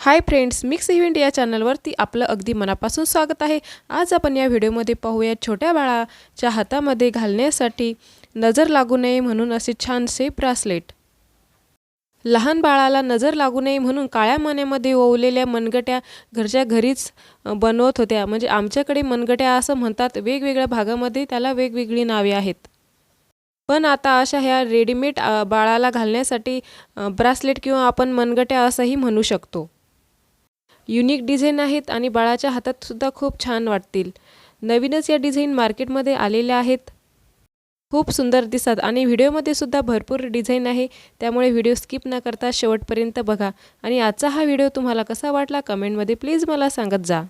Hi friends mix event या चॅनलवरती आपलं अगदी मनापासून स्वागत आहे. आज आपण या व्हिडिओमध्ये पाहूया छोट्या बाळाच्या हातामध्ये घालण्यासाठी नजर लागू नये म्हणून असे छानसे ब्रासलेट. लहान बाळाला नजर लागू नये म्हणून काळ्या मण्यामध्ये ओवलेल्या मनगट्या घरच्या घरीच बनवत होत्या. म्हणजे आमच्याकडे मनगट्या असं म्हणतात वेगवेगळ्या भागामध्ये त्याला वेगवेगळी नावे आहेत. पण आता अशा ह्या रेडीमेड बाळाला घालण्यासाठी ब्रासलेट किंवा आपण मनगट्या असंही म्हणू शकतो. युनिक डिझाईन आहेत आणि बाळाच्या हातातसुद्धा खूप छान वाटतील. नवीनच या डिझाईन मार्केटमध्ये आलेल्या आहेत. खूप सुंदर दिसतात आणि व्हिडिओमध्ये सुद्धा भरपूर डिझाईन आहे. त्यामुळे व्हिडिओ स्किप न करता शेवटपर्यंत बघा. आणि आजचा हा व्हिडिओ तुम्हाला कसा वाटला कमेंटमध्ये प्लीज मला सांगत जा.